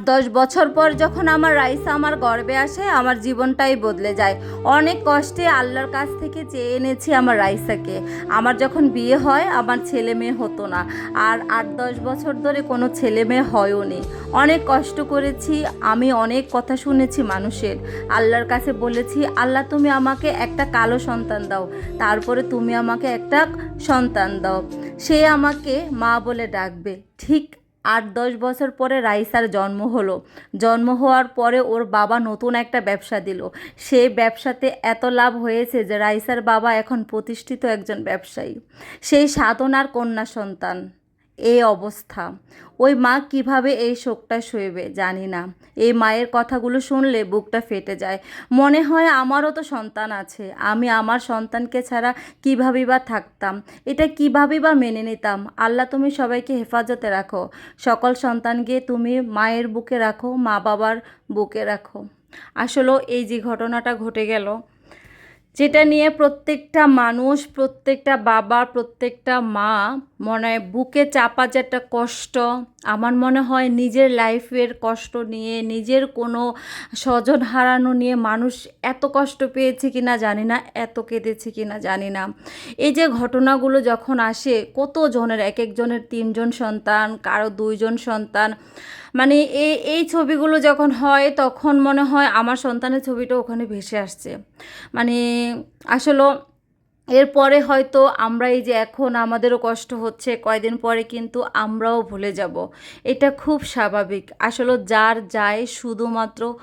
দশ বছর পর যখন আমার রাইসা আমার গর্বে আসে, আমার জীবনটাই বদলে যায়। অনেক কষ্টে আল্লাহর কাছ থেকে চেয়ে এনেছি আমার রাইসাকে। আমার যখন বিয়ে হয়, আমার ছেলে মেয়ে হতো না। আর আট, দশ বছর ধরে কোনো ছেলে মেয়ে হয়ও নি। অনেক কষ্ট করেছি, আমি অনেক কথা শুনেছি মানুষের। আল্লাহর কাছে বলেছি, আল্লাহ, তুমি আমাকে একটা কালো সন্তান দাও। তারপরে তুমি আমাকে একটা সন্তান দাও। সে আমাকে মা বলে ডাকবে। ঠিক আট দশ বছর পরে রাইসার জন্ম হলো। জন্ম হওয়ার পরে ওর বাবা নতুন একটা ব্যবসা দিল। সেই ব্যবসাতে এত লাভ হয়েছে যে রাইসার বাবা এখন প্রতিষ্ঠিত একজন ব্যবসায়ী। সেই সাধনার কন্যা সন্তান। এই অবস্থা। ওই মা কীভাবে এই শোকটা সইবে জানি না। এই মায়ের কথাগুলো শুনলে বুকটা ফেটে যায়। মনে হয় আমারও তো সন্তান আছে। আমি আমার সন্তানকে ছাড়া কীভাবে বা থাকতাম? এটা কীভাবে বা মেনে নিতাম? আল্লাহ তুমি সবাইকে হেফাজতে রাখো। সকল সন্তানকে তুমি মায়ের বুকে রাখো মা বাবার বুকে রাখো। আসলে এই যে ঘটনাটা ঘটে গেল যেটা নিয়ে প্রত্যেকটা মানুষ, প্রত্যেকটা বাবা, প্রত্যেকটা মা মনে বুকে চাপা যে একটা কষ্ট, আমার মনে হয় নিজের লাইফের কষ্ট নিয়ে, নিজের কোনো স্বজন হারানো নিয়ে মানুষ এত কষ্ট পেয়েছে কি না জানি না, এত কেঁদেছে কি না জানি না। এই যে ঘটনাগুলো যখন আসে কত জনের এক একজনের তিনজন সন্তান, কারও দুইজন সন্তান মানে এই এই ছবিগুলো যখন হয়, তখন মনে হয় আমার সন্তানের ছবিটা ওখানে ভেসে আসছে। মানে আসলে এরপরে হয়তো আমরা এই যে এখন আমাদেরও কষ্ট হচ্ছে, কয়দিন পরে কিন্তু আমরাও ভুলে যাব। এটা খুব স্বাভাবিক। আসলে যার যায় শুধুমাত্র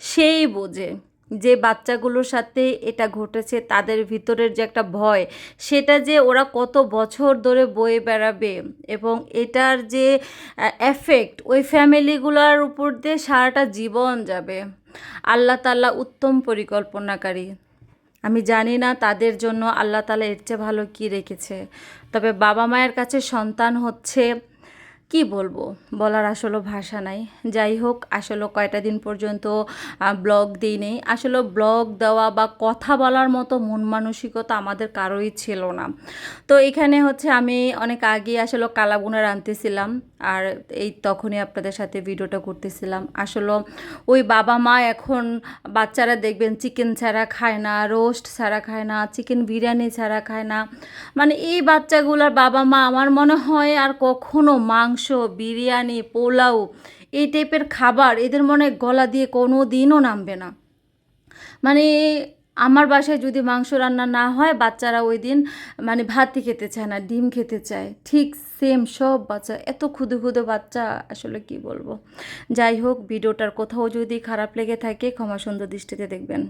সেই বোঝে। যে বাচ্চাগুলোর সাথে এটা ঘটেছে, তাদের ভিতরের যে একটা ভয়, সেটা যে ওরা কত বছর ধরে বয়ে বেড়াবে এবং এটার যে এফেক্ট ওই ফ্যামিলিগুলোর উপর দিয়ে সারাটা জীবন যাবে। আল্লাহ তাল্লাহ উত্তম পরিকল্পনাকারী। আমি জানি না তাদের জন্য আল্লাহ তালা এর চেয়ে ভালো কী রেখেছে। তবে বাবা মায়ের কাছে সন্তান হচ্ছে কি বলব? বলার আসলে ভাষা নাই। যাই হোক, আসলে কয়টা দিন পর্যন্ত ব্লগ দিই নেই। আসলে ব্লগ দেওয়া বা কথা বলার মতো মন মানসিকতা আমাদের কারোই ছিল না। তো এখানে হচ্ছে আমি অনেক আগে আসলে কালাবুনা রাঁধতেছিলাম আর এই তখনই আপনাদের সাথে ভিডিওটা করতেছিলাম। আসলে ওই বাবা মা এখন বাচ্চারা দেখবেন চিকেন ছাড়া খায় না, রোস্ট ছাড়া খায় না, চিকেন বিরিয়ানি ছাড়া খায় না। মানে এই বাচ্চাগুলোর বাবা মা, আমার মনে হয় আর কখনো মাংস বিরিয়ানি, পোলাও এই টাইপের খাবার এদের মনে গলা দিয়ে কোনো দিনও নামবে না। মানে আমার বাসায় যদি মাংস রান্না না হয়, বাচ্চারা ওই দিন মানে ভাতই খেতে চায় না, ডিম খেতে চায়। ঠিক সেম সব বাচ্চা, এত ক্ষুদে ক্ষুদে বাচ্চা, আসলে কি বলব? যাই হোক, ভিডিওটার কোথাও যদি খারাপ লেগে থাকে, ক্ষমা সুন্দর দৃষ্টিতে দেখবেন।